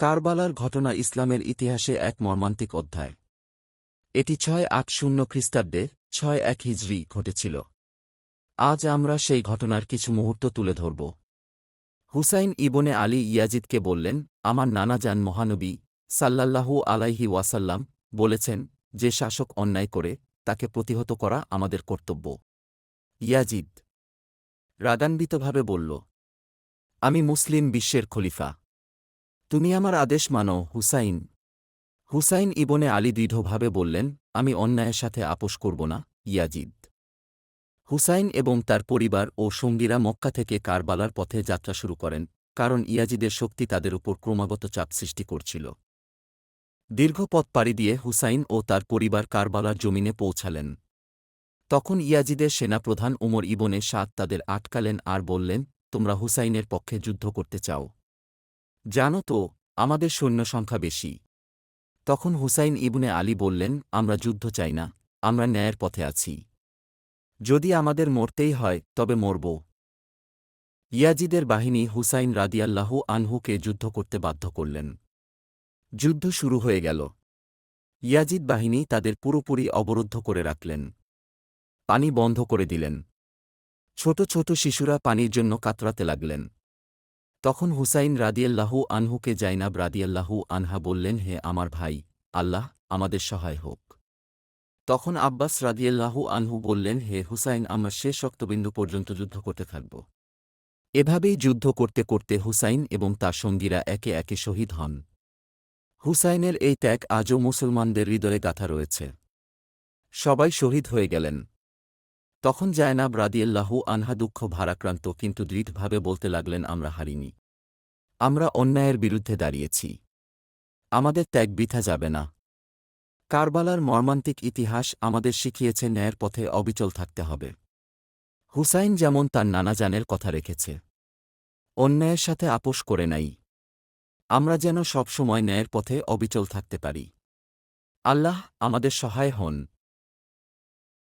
কারবালার ঘটনা ইসলামের ইতিহাসে এক মর্মান্তিক অধ্যায়। এটি ছয় আট শূন্য খ্রিস্টাব্দে ছয় এক হিজরি ঘটেছিল। আজ আমরা সেই ঘটনার কিছু মুহূর্ত তুলে ধরব। হুসাইন ইবনে আলী ইয়াজিদকে বললেন, আমার নানা যান মহানবী সাল্লাল্লাহু আলাইহি ওয়াসাল্লাম বলেছেন যে শাসক অন্যায় করে তাকে প্রতিহত করা আমাদের কর্তব্য। ইয়াজিদ রাগান্বিতভাবে বলল, আমি মুসলিম বিশ্বের খলিফা। তুমি আমার আদেশ মানো, হুসাইন। হুসাইন ইবনে আলী দৃঢ়ভাবে বললেন, আমি অন্যায়ের সাথে আপোষ করব না, ইয়াজিদ। হুসাইন এবং তার পরিবার ও সঙ্গীরা মক্কা থেকে কারবালার পথে যাত্রা শুরু করেন, কারণ ইয়াজিদের শক্তি তাদের উপর ক্রমাগত চাপ সৃষ্টি করছিল। দীর্ঘ পথ পাড়ি দিয়ে হুসাইন ও তার পরিবার কারবালার জমিনে পৌঁছালেন। তখন ইয়াজিদের সেনাপ্রধান উমর ইবনে সাদ তাদের আটকালেন আর বললেন, তোমরা হুসাইনের পক্ষে যুদ্ধ করতে চাও। জানো তো, আমাদের সৈন্য সংখ্যা বেশি। তখন হুসাইন ইবনে আলী বললেন, আমরা যুদ্ধ চাই না, আমরা ন্যায়ের পথে আছি। যদি আমাদের মরতেই হয়, তবে মরব। ইয়াজিদের বাহিনী হুসাইন রাদিয়াল্লাহু আনহুকে যুদ্ধ করতে বাধ্য করলেন। যুদ্ধ শুরু হয়ে গেল। ইয়াজিদ বাহিনী তাদের পুরোপুরি অবরুদ্ধ করে রাখলেন। পানি বন্ধ করে দিলেন। ছোট ছোট শিশুরা পানির জন্য কাতরাতে লাগলেন। তখন হুসাইন রাদিয়াল্লাহু আনহুকে জাইনাব রাদিয়াল্লাহু আনহা বললেন, হে আমার ভাই, আল্লাহ আমাদের সহায় হোক। তখন আব্বাস রাদিয়াল্লাহু আনহু বললেন, হে হুসাইন, আমরা শেষ রক্তবিন্দু পর্যন্ত যুদ্ধ করতে থাকব। এভাবেই যুদ্ধ করতে করতে হুসাইন এবং তার সঙ্গীরা একে একে শহীদ হন। হুসাইনের এই ত্যাগ আজও মুসলমানদের হৃদয়ে গাথা রয়েছে। সবাই শহীদ হয়ে গেলেন। তখন জায়নাব রাদিয়াল্লাহু আনহা দুঃখ ভারাক্রান্ত কিন্তু দৃঢ়ভাবে বলতে লাগলেন, আমরা হারিনি। আমরা অন্যায়ের বিরুদ্ধে দাঁড়িয়েছি। আমাদের ত্যাগ বৃথা যাবে না। কারবালার মর্মান্তিক ইতিহাস আমাদের শিখিয়েছে ন্যায়ের পথে অবিচল থাকতে হবে। হুসাইন যেমন তার নানাজানের কথা রেখেছে, অন্যায়ের সাথে আপোষ করে নাই। আমরা যেন সবসময় ন্যায়ের পথে অবিচল থাকতে পারি। আল্লাহ আমাদের সহায় হন।